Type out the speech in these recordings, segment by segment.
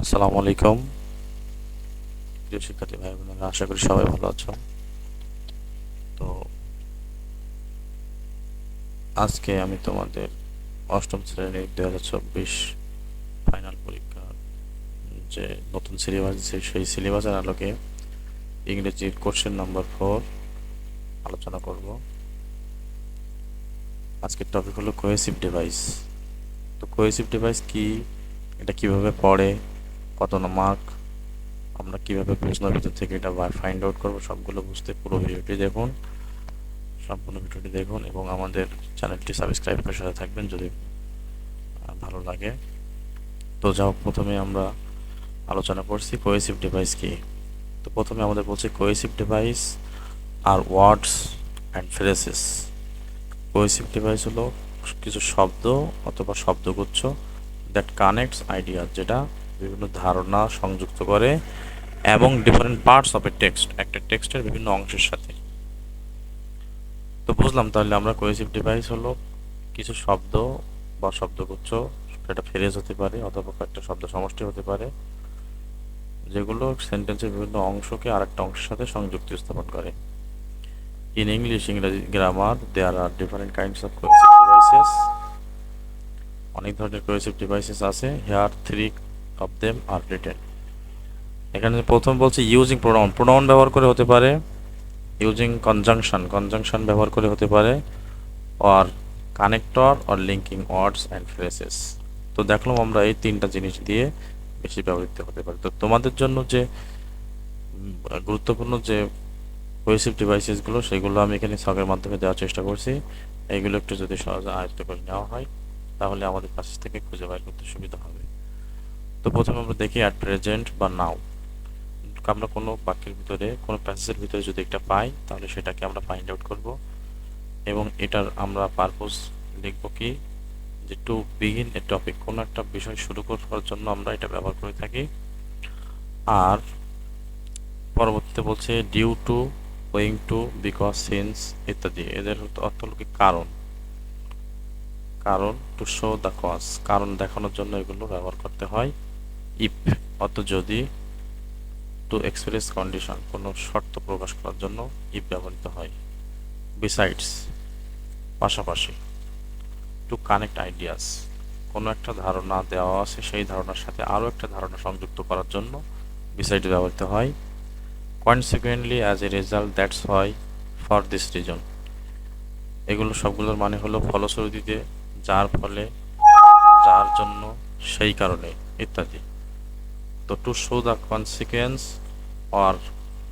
আসসালামু আলাইকুম। প্রিয় শিক্ষার্থী ভাই বোনেরা, আশা করি সবাই ভালো আছো। তো আজকে আমি তোমাদের অষ্টম শ্রেণির দু হাজার চব্বিশ ফাইনাল পরীক্ষার যে নতুন সিলেবাস সেই সিলেবাসের আলোকে ইংরেজির কোশ্চেন নাম্বার ফোর আলোচনা করব। আজকের টপিক হলো কোহেসিভ ডিভাইস তো কোহেসিভ ডিভাইস কি? এটা কীভাবে পড়ে? কত মার্ক আমরা কীভাবে প্রশ্নের ভিতর থেকে এটা ফাইন্ড আউট করব, সবগুলো বুঝতে পুরো ভিডিওটি দেখুন, সম্পূর্ণ ভিডিওটি দেখুন এবং আমাদের চ্যানেলটি সাবস্ক্রাইব করে সাথে থাকবেন যদি ভালো লাগে। তো যাও প্রথমে আমরা আলোচনা করছি কোয়েসিভ ডিভাইস কি। তো প্রথমে আমাদের বলছে cohesive device R words and phrases cohesive device হলো কিছু শব্দ অথবা শব্দগুচ্ছ দ্যাট কানেক্টস আইডিয়া যেটা বিভিন্ন ধারণা সংযুক্ত করে এবং different parts of a text একটা টেক্সটের বিভিন্ন অংশের সাথে। তো বুঝলাম, তাহলে আমরা কোয়েসিভ ডিভাইস হলো কিছু শব্দ বা শব্দগুচ্ছ একটা ফ্রেজ হতে পারে অথবা একটা শব্দ সমষ্টি হতে পারে, যেগুলো সেন্টেন্সের বিভিন্ন অংশকে আরেকটা অংশের সাথে সংযুক্তি স্থাপন করে। ইন ইংলিশ ইংরেজি grammar there are different kinds of cohesive devices অনেক ধরনের কোয়েসিভ ডিভাইসেস আছে। Here three of them are written এখানে প্রথম বলছে ইউজিং প্রোনাউন প্রোনাউন ব্যবহার করে হতে পারে ইউজিং কনজাংশন কনজাংশন ব্যবহার করে হতে পারে or connector or linking words and phrases তো দেখলাম আমরা এই তিনটা জিনিস দিয়ে বেশি ব্যবহৃত হতে পারে। তো তোমাদের জন্য যে গুরুত্বপূর্ণ যে কোয়েসিভ ডিভাইসেসগুলো সেগুলো আমি এখানে ছকের মাধ্যমে দেওয়ার চেষ্টা করছি। এইগুলো একটু যদি সহজে আয়ত্ত করে নেওয়া হয়, তাহলে আমাদের কাছ থেকে খুঁজে বের করতে সুবিধা হবে। তো প্রথমে আমরা দেখি অ্যাট প্রেজেন্ট বা নাও আমরা কোনো বাক্যের ভিতরে, কোনো প্যাসেজের ভিতরে যদি একটা পাই, তাহলে সেটাকে আমরা ফাইন্ড আউট করব। এবং এটার আমরা পারপোজ লিখব কি? যে টু বিগিন এ টপিক কোনো একটা বিষয় শুরু করার জন্য আমরা এটা ব্যবহার করে থাকি। আর পরবর্তীতে বলছে due to owing to because since ইত্যাদি। এদের অর্থ হলো কি? কারণ। কারণ টু শো দ্য কজ কারণ দেখানোর জন্য এগুলো ব্যবহার করতে হয়। ইফ, অত যদি টু এক্সপ্রেস কন্ডিশন কোনো শর্ত প্রকাশ করার জন্য ইফ ব্যবহৃত হয়। বিসাইডস পাশাপাশি টু কানেক্ট আইডিয়াস কোনো একটা ধারণা দেওয়া আছে, সেই ধারণার সাথে আরও একটা ধারণা সংযুক্ত করার জন্য বিসাইড ব্যবহৃত হয়। Consequently as a result that's হয় ফর দিস রিজন এগুলো সবগুলোর মানে হলো ফলশ্রুতিতে যার ফলে, যার জন্য, সেই কারণে, ইত্যাদি। তো to show the consequence or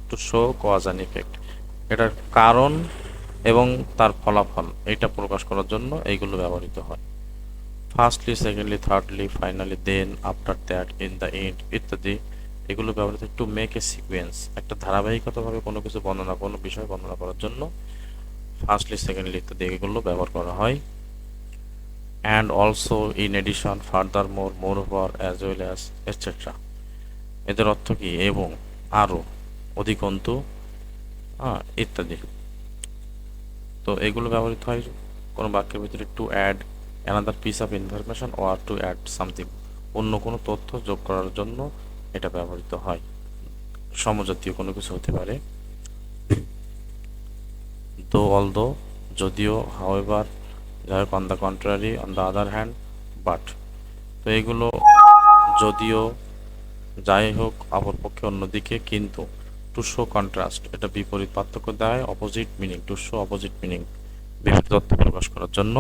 to show cause and effect এটার কারণ এবং তার ফলাফল, এটা প্রকাশ করার জন্য এইগুলো ব্যবহৃত হয়। Firstly secondly thirdly finally then after that in the end ইত্যাদি। এগুলো ব্যবহৃত টু মেক এ সিকুয়েন্স একটা ধারাবাহিকতাভাবে কোনো কিছু বর্ণনা, কোনো বিষয় বর্ণনা করার জন্য। ফার্স্টলি সেকেন্ডলি ইত্যাদি, এগুলো ব্যবহার করা হয়। And also in addition furthermore moreover as well as etcetera এদের অর্থ কি? এবং আরও অধিকন্তু হ্যাঁ ইত্যাদি। তো এগুলো ব্যবহৃত হয় কোনো বাক্যের ভিতরে to add another piece of information or to add something অন্য কোনো তথ্য যোগ করার জন্য এটা ব্যবহৃত হয়। সমজাতীয় কোনো কিছু হতে পারে। দো অল দো যদিও হাওয়েভার যাই হোক on the contrary on the other hand but তো এগুলো যদিও যাই হোক অপরপক্ষে অন্যদিকে কিন্তু টু শো কন্ট্রাস্ট, এটা বিপরীত পার্থক্য দেয় opposite meaning to show opposite meaning বিপরীত তথ্য প্রকাশ করার জন্য।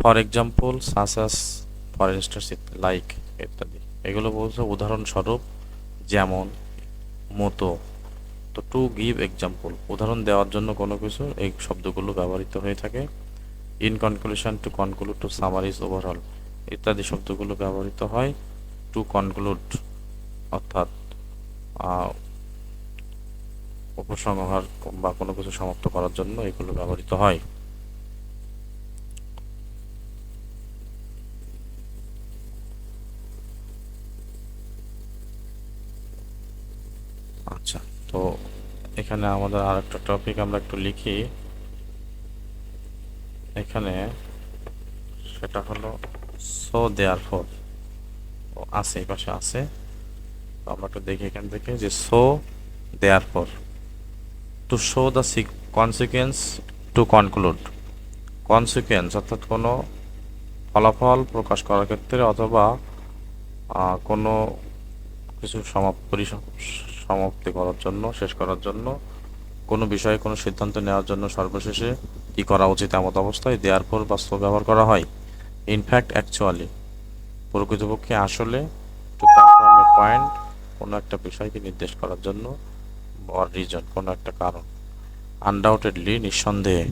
For example such as for instance like ইত্যাদি। এগুলো বলছে উদাহরণস্বরূপ, যেমন, মতো। তো টু গিভ এক্সাম্পল উদাহরণ দেওয়ার জন্য কোনো কিছু, এই শব্দগুলো ব্যবহৃত হয়ে থাকে। In conclusion to conclude to summarize overall ইত্যাদি শব্দগুলো ব্যবহৃত হয়। টু কনক্লুড অর্থাৎ উপসংহার বা কোনো কিছু সমাপ্ত করার জন্য এগুলো ব্যবহৃত হয়। আচ্ছা তো এখানে আমাদের আর একটা টপিক আমরা একটু লিখি। এখানে সেটা হলো সো দেয়ার ফর আছে পাশে আছে। তো আমরা একটু দেখি এখান থেকে যে সো দেয়ার পর। To show the consequence to conclude consequence অর্থাৎ কোনো ফলাফল প্রকাশ করার ক্ষেত্রে অথবা কোনো কিছু সমাপ্ত সমাপ্তি করার জন্য, শেষ করার জন্য, কোনো বিষয়ে কোনো সিদ্ধান্ত নেওয়ার জন্য সর্বশেষে কি করা উচিত এমত অবস্থায় দেয়ার পর বাস্তব ব্যবহার করা হয়? ইনফ্যাক্ট অ্যাকচুয়ালি প্রকৃতপক্ষে আসলে পয়েন্ট কোনো একটা বিষয়কে নির্দেশ করার জন্য অর রিজন কোনো একটা কারণ। আনডাউটেডলি নিঃসন্দেহে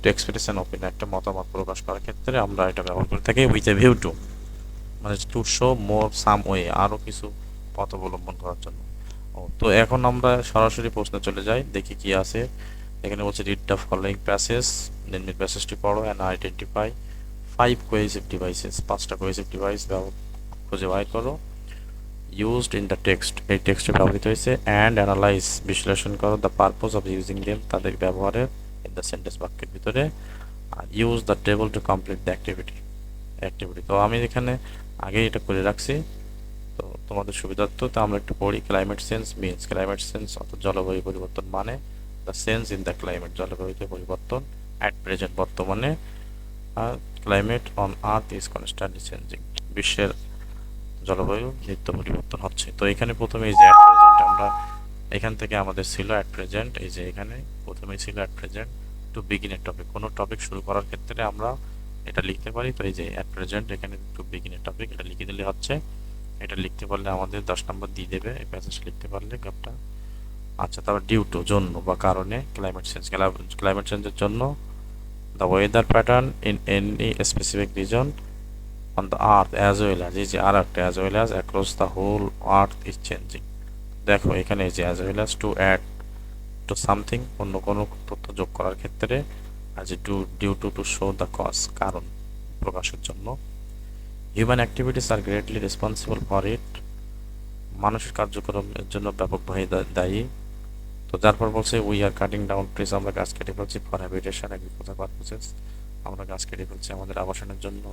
টু এক্সপ্রেস অ্যান ওপিনিয়ন একটা মতামত প্রকাশ করার ক্ষেত্রে আমরা এটা ব্যবহার করে থাকি উইথ এ ভিউ টু মানে to show more some way আরও কিছু পথ অবলম্বন করার জন্য। তো এখন আমরা সরাসরি প্রশ্নে চলে যাই, দেখি কি আছে। এখানে বলছে রিড দ্য ফলোয়িং প্যাসেজ নির্মিত প্যাসেজটি পড়ো and identify five cohesive devices পাঁচটা কোয়েসিভ ডিভাইস খুঁজে বাই করো ইউজড ইন দ্য টেক্সট এই টেক্সটে ব্যবহৃত হয়েছে অ্যান্ড অ্যানালাইজ বিশ্লেষণ করো the purpose of using them তাদের ব্যবহারের ইন দ্য সেন্টেন্স বাক্যের ভিতরে, আর use the table to complete the activity activity তো আমি এখানে আগেই এটা করে রাখছি। তো তোমাদের সুবিধার্থ, তো আমরা একটু পড়ি climate change means climate change অর্থাৎ জলবায়ু পরিবর্তন মানে the change in the climate জলবায়ুতে পরিবর্তন অ্যাট প্রেজেন্ট বর্তমানে। Climate on earth is constantly changing বিশ্বের জলবায়ু নিত্য পরিবর্তন হচ্ছে। তো এখানে প্রথমে এই যে অ্যাট প্রেজেন্ট আমরা এখান থেকে আমাদের ছিল অ্যাট প্রেজেন্ট এই যে এখানে প্রথমেই ছিল at present to begin a topic কোনো টপিক শুরু করার ক্ষেত্রে আমরা এটা লিখতে পারি। তো এই যে অ্যাট প্রেজেন্ট এখানে টু বিগিন এ টপিক এটা লিখে দিলে হচ্ছে, এটা লিখতে পারলে আমাদের দশ নম্বর দিয়ে দেবে, এই প্যাসেজ লিখতে পারলে গ্রাফটা আচ্ছা তারপর ডিউ টু জন্য বা কারণে ক্লাইমেট চেঞ্জ ক্লাইমেট চেঞ্জের জন্য pattern in any specific reason on the earth as well as এই যে আর একটা as well as across the whole earth is changing দেখো, এখানে যে as well as to add to something অন্য কোনো তথ্য যোগ করার ক্ষেত্রে as do due to to show the cause কারণ প্রকাশের জন্য। Human activities are greatly responsible for it মানুষের কার্যক্রমের জন্য ব্যাপকভাবে দায়ী। তো যার পর বলছে we are cutting down trees আমরা গাছ কেটে ফেলছি ফর হ্যাবিটেশন এগ্রিকালচার পারপোসেস আমরা গাছ কেটে ফেলছি আমাদের আবাসনের জন্য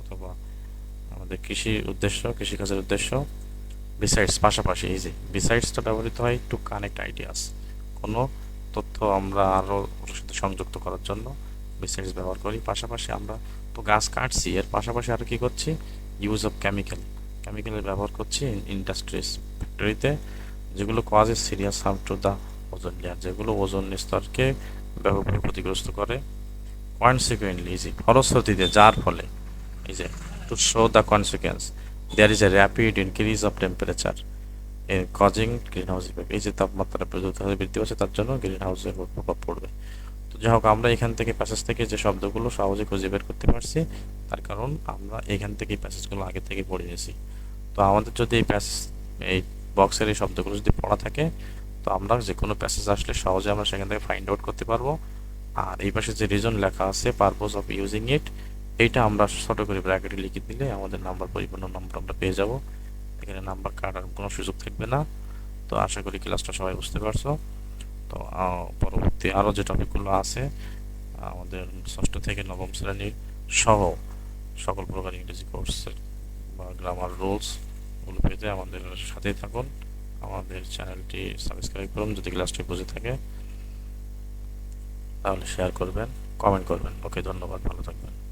অথবা আমাদের কৃষির উদ্দেশ্য, কৃষিকাজের উদ্দেশ্য। বিসাইডস পাশাপাশি এই যে বিসাইডসটা ব্যবহৃত হয় টু কানেক্ট আইডিয়াস কোনো তথ্য আমরা আরও সাথে সংযুক্ত করার জন্য বিসাইডস ব্যবহার করি। পাশাপাশি আমরা তো গাছ কাটছি, এর পাশাপাশি আরও কী করছি? ইউজ অফ কেমিক্যাল কেমিক্যালের ব্যবহার করছি ইন্ডাস্ট্রিজ ফ্যাক্টরিতে যেগুলো causes serious harm to the ozone layer যেগুলো ওজন স্তরকে ব্যাপকভাবে ক্ষতিগ্রস্ত করে। কনসিকুয়েন্টলি ইজি ফলশ্রুতিতে, যার ফলে, এই যে to show the consequence there is a rapid increase of temperature এর কজিং গ্রিন হাউস ইফেক্ট এই যে তাপমাত্রা বৃদ্ধি পাচ্ছে, তার জন্য গ্রিন হাউসের প্রভাব পড়বে। তো যাই হোক, আমরা এখান থেকে প্যাসেজ থেকে যে শব্দগুলো সহজে খুঁজে বের করতে পারছি, তার কারণ আমরা এখান থেকে প্যাসেজগুলো আগে থেকে পড়ে নিয়েছি। তো আমাদের যদি এই প্যাসেজ এই বক্সের এই শব্দগুলো যদি পড়া থাকে তো আমরা যে কোনো প্যাসেজ আসলে সহজে আমরা সেখান থেকে ফাইন্ড আউট করতে পারব। আর এই পাশে যে রিজন লেখা আছে পারপোজ অফ ইউজিং ইট এইটা আমরা ছোট করে ব্র্যাকেটে লিখে দিলে আমাদের নাম্বার পরিপূর্ণ নাম্বার আমরা পেয়ে যাব। এখানে নাম্বার কাটার কোনো সুযোগ থাকবে না। তো আশা করি ক্লাসটা সবাই বুঝতে পারছ। তো পরবর্তী আরও যে টপিকগুলো আছে আমাদের ষষ্ঠ থেকে নবম শ্রেণির সহ সকল প্রকার ইংরেজি কোর্সের বা গ্রামার রুলসগুলো পেতে আমাদের সাথেই থাকুন। আমাদের চ্যানেলটি সাবস্ক্রাইব করুন, যদি ক্লাসটি বুঝে থাকে, তাহলে শেয়ার করবেন কমেন্ট করবেন। ওকে, ধন্যবাদ, ভালো থাকবেন।